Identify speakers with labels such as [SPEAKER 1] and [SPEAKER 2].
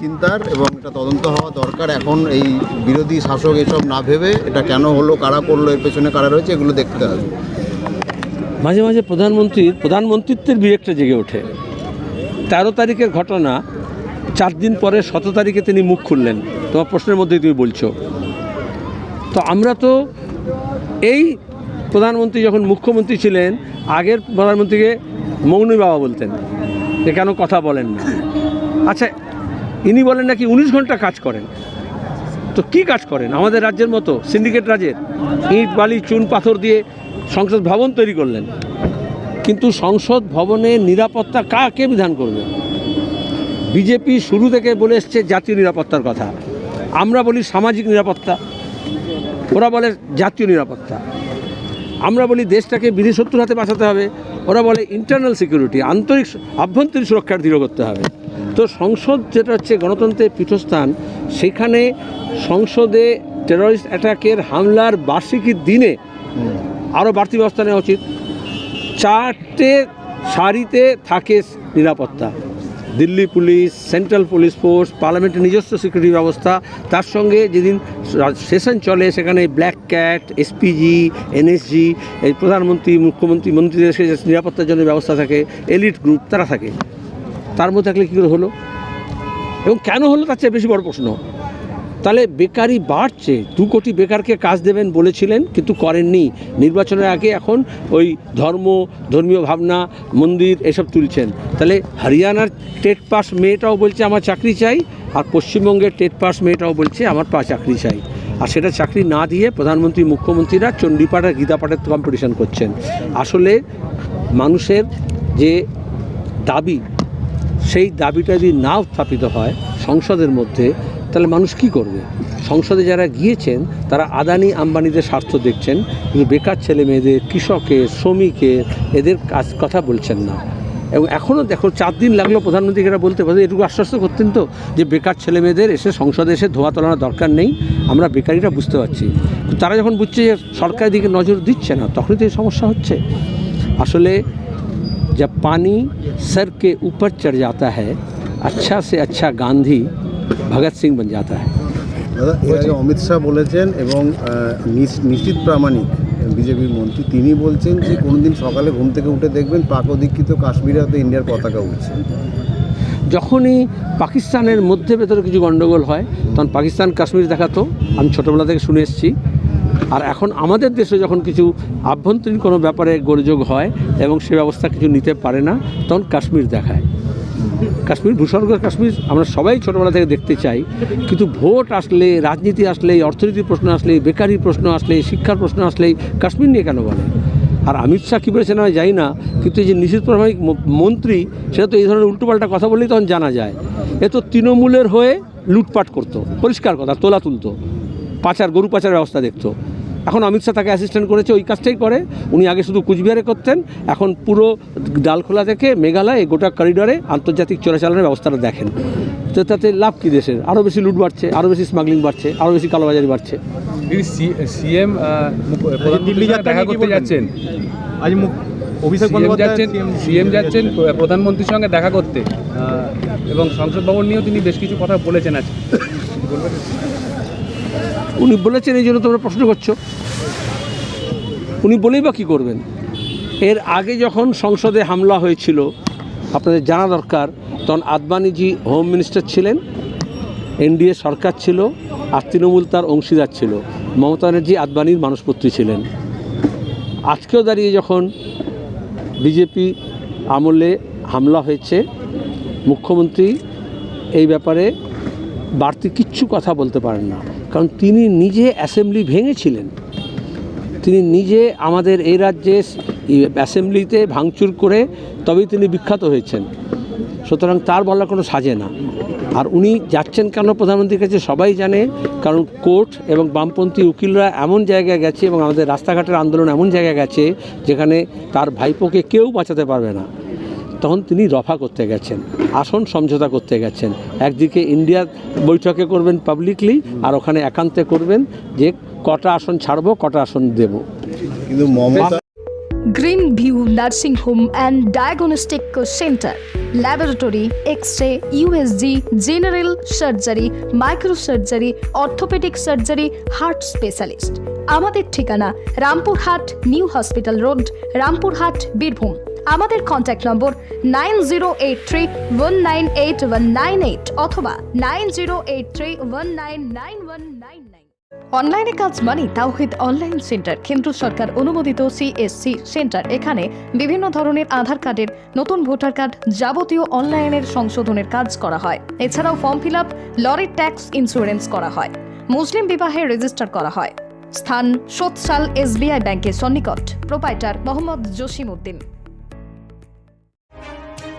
[SPEAKER 1] চিন্তার এবং এটা তদন্ত হওয়া দরকার। এখন এই বিরোধী শাসক এসব না ভেবে এটা কেন হলো, কারা করল, এর পেছনে কারা রয়েছে, এগুলো দেখতে হবে।
[SPEAKER 2] মাঝে মাঝে প্রধানমন্ত্রীর প্রধানমন্ত্রিত্বের বিবেকটা জেগে ওঠে। তেরো তারিখের ঘটনা, চার দিন পরে শত তারিখে তিনি মুখ খুললেন। তোমার প্রশ্নের মধ্যেই তুমি বলছো। তো আমরা তো এই প্রধানমন্ত্রী যখন মুখ্যমন্ত্রী ছিলেন, আগের প্রধানমন্ত্রীকে মৌনী বাবা বলতেন। যে কেন কথা বলেন না? আচ্ছা ইনি বলেন নাকি উনিশ ঘণ্টা কাজ করেন। তো কি কাজ করেন? আমাদের রাজ্যের মতো সিন্ডিকেট রাজের ইট, বালি, চুন, পাথর দিয়ে সংসদ ভবন তৈরি করলেন। কিন্তু সংসদ ভবনের নিরাপত্তা কাকে বিধান করবে? বিজেপি শুরু থেকে বলে এসছে জাতীয় নিরাপত্তার কথা। আমরা বলি সামাজিক নিরাপত্তা। ওরা বলে জাতীয় নিরাপত্তা। আমরা বলি দেশটাকে বিদেশ শত্রুর হাতে বাঁচাতে হবে। ওরা বলে ইন্টারনাল সিকিউরিটি আন্তরিক আভ্যন্তরীণ সুরক্ষার দৃঢ় করতে হবে। তো সংসদ যেটা হচ্ছে গণতন্ত্রের পীঠস্থান, সেখানে সংসদে টেররিস্ট অ্যাটাকের হামলার বার্ষিকীর দিনে আরও বাড়তি ব্যবস্থা নেওয়া উচিত। চারটে সারিতে থাকে নিরাপত্তা। Delhi police, central police force, পার্লামেন্টের নিজস্ব সিকিউরিটি ব্যবস্থা। তার সঙ্গে যেদিন সেশন চলে, সেখানে ব্ল্যাক ক্যাট, এসপিজি, এনএসজি, এই প্রধানমন্ত্রী, মুখ্যমন্ত্রী, মন্ত্রীদের নিরাপত্তার জন্য ব্যবস্থা থাকে, এলিট গ্রুপ, তারা থাকে। তার মধ্যে থাকলে কী করে হলো? এবং কেন হলো? তার চেয়ে বেশি বড় প্রশ্ন। তাহলে বেকারি বাড়ছে, দু কোটি বেকারকে কাজ দেবেন বলেছিলেন, কিন্তু করেননি। নির্বাচনের আগে এখন ওই ধর্ম, ধর্মীয় ভাবনা, মন্দির এসব তুলছেন। তাহলে হরিয়ানার টেট পাস মেয়েটাও বলছে, আমার চাকরি চাই। আর পশ্চিমবঙ্গের টেট পাস মেয়েটাও বলছে, আমার পা চাকরি চাই। আর সেটা চাকরি না দিয়ে প্রধানমন্ত্রী, মুখ্যমন্ত্রীরা চণ্ডীপাঠ আর গীতাপাঠের কম্পিটিশন করছেন। আসলে মানুষের যে দাবি সেই দাবিটা যদি না উত্থাপিত হয় সংসদের মধ্যে, তাহলে মানুষ কি করবে? সংসদে যারা গিয়েছেন, তারা আদানি আম্বানিদের স্বার্থ দেখছেন, কিন্তু বেকার ছেলে মেয়েদের, কৃষকের, শ্রমিকের, এদের কাজ কথা বলছেন না। এবং এখনও দেখো, চার দিন লাগল প্রধানমন্ত্রীকে এরা বলতে পারে এটুকু আশ্বস্ত করতেন তো, যে বেকার ছেলে মেয়েদের এসে সংসদে এসে ধোয়া তোলানোর দরকার নেই, আমরা বেকারিটা বুঝতে পারছি। তারা যখন বুঝছে যে সরকারের দিকে নজর দিচ্ছে না, তখনই তো এই সমস্যা হচ্ছে। আসলে जब पानी सर के ऊपर चढ़ जाता है अच्छा से अच्छा गांधी भगत सिंह बन जाता है
[SPEAKER 1] দাদা এর আগে অমিত শাহ বলেছেন এবং আহ, নিশ- নিশীথ প্রামাণিক বিজেপির মন্ত্রী তিনি বলছেন যে কোনোদিন সকালে ঘুম থেকে উঠে দেখবেন পাক অধিকৃত কাশ্মীরে হয়তো ইন্ডিয়ার পতাকা উঠছে
[SPEAKER 2] যখনই পাকিস্তানের মধ্যে ভেতরে কিছু গণ্ডগোল হয় তখন পাকিস্তান কাশ্মীর দেখাতো আমি ছোটোবেলা থেকে শুনে এসেছি আর এখন আমাদের দেশে যখন কিছু আভ্যন্তরীণ কোনো ব্যাপারে গোলযোগ হয় এবং সে ব্যবস্থা কিছু নিতে পারে না, তখন কাশ্মীর দেখায়। কাশ্মীর, ভূস্বর্গ কাশ্মীর আমরা সবাই ছোটোবেলা থেকে দেখতে চাই। কিন্তু ভোট আসলে, রাজনীতি আসলে অর্থনীতির প্রশ্ন আসলে বেকারি প্রশ্ন আসলে, শিক্ষার প্রশ্ন আসলেই কাশ্মীর নিয়ে কেন বলে? আর অমিত শাহ কী বলেছেন আমি জানি না, কিন্তু এই যে নিশীথ প্রামাণিক মন্ত্রী, সেটা তো এই ধরনের উল্টোপাল্টা কথা বললেই তখন জানা যায়। এ তো তৃণমূলের হয়ে লুটপাট করতো, পরিষ্কার কথা, তোলা তুলতো। পাচার গরু পাচার ব্যবস্থা দেখতো। এখন অমিত শাহ তাকে অ্যাসিস্ট্যান্ট করেছে ওই কাজটাই করে। উনি আগে শুধু কুচবিহারে করতেন এখন পুরো ডালখোলা থেকে মেঘালয় এই গোটা করিডরে আন্তর্জাতিক চোরাচালানের ব্যবস্থাটা দেখেন। তো তাতে লাভ কী দেশের? আরও বেশি লুট বাড়ছে আরও বেশি স্মাগলিং বাড়ছে আরও বেশি কালোবাজারি বাড়ছে।
[SPEAKER 3] সিএম দিল্লি দেখা করতে যাচ্ছেন?
[SPEAKER 4] আজ মুখ অভিষেক
[SPEAKER 3] যাচ্ছেন সিএম যাচ্ছেন প্রধানমন্ত্রীর সঙ্গে দেখা করতে। এবং সংসদ ভবন নিয়েও তিনি বেশ কিছু কথা বলেছেন আজকে।
[SPEAKER 2] উনি বলেছেন, এই জন্য তোমরা প্রশ্ন করছ। উনি বলেই বা কী করবেন? এর আগে যখন সংসদে হামলা হয়েছিল, আপনাদের জানা দরকার, তখন আদবানিজি হোম মিনিস্টার ছিলেন, এনডিএ সরকার ছিল, আর তৃণমূল তার অংশীদার ছিল। মমতা ব্যানার্জি আদবানির মানুষপত্রী ছিলেন। আজকেও দাঁড়িয়ে যখন বিজেপি আমলে হামলা হয়েছে, মুখ্যমন্ত্রী এই ব্যাপারে বাড়তি কিচ্ছু কথা বলতে পারেন না। কারণ তিনি নিজে অ্যাসেম্বলি ভেঙেছিলেন। তিনি নিজে আমাদের এই রাজ্যে অ্যাসেম্বলিতে ভাঙচুর করে তবেই তিনি বিখ্যাত হয়েছেন। সুতরাং তার বলার কোনো সাজে না। আর উনি যাচ্ছেন কেন প্রধানমন্ত্রীর কাছে সবাই জানে, কারণ কোর্ট এবং বামপন্থী উকিলরা এমন জায়গায় গেছে এবং আমাদের রাস্তাঘাটের আন্দোলন এমন জায়গায় গেছে, যেখানে তার ভাইপোকে কেউ বাঁচাতে পারবে না। তখন তিনি রফা করতে গেছেন আসন সমঝোতা করতে গেছেন। একদিকে ইন্ডিয়া বৈঠকে করবেন পাবলিকলি আর ওখানে একান্তে করবেন যে কটা আসন ছাড়বো কটা আসন দেব।
[SPEAKER 1] কিন্তু Mamata
[SPEAKER 5] green view nursing home and diagnostic centre laboratory x ray USG general surgery micro surgery orthopaedic surgery heart specialist আমাদের ঠিকানা Rampurhat new hospital road Rampurhat Birbhum. আমাদের contact number nine zero eight three one nine eight one nine eight অথবা nine zero eight three one nine nine one nine nine অনলাইনে কাজ মানে তাওহিদ online centre. কেন্দ্র সরকার অনুমোদিত সিএসসি সেন্টার। এখানে বিভিন্ন ধরনের আধার কার্ডের নতুন ভোটার কার্ড যাবতীয় অনলাইনের সংশোধনের কাজ করা হয়। এছাড়াও ফর্ম ফিল আপ লরির ট্যাক্স ইন্স্যুরেন্স করা হয়। মুসলিম বিবাহে রেজিস্টার করা হয়। স্থান সোৎসাল এসবিআই ব্যাংকের সন্নিকট। Proprietor Mohammad Jasim Uddin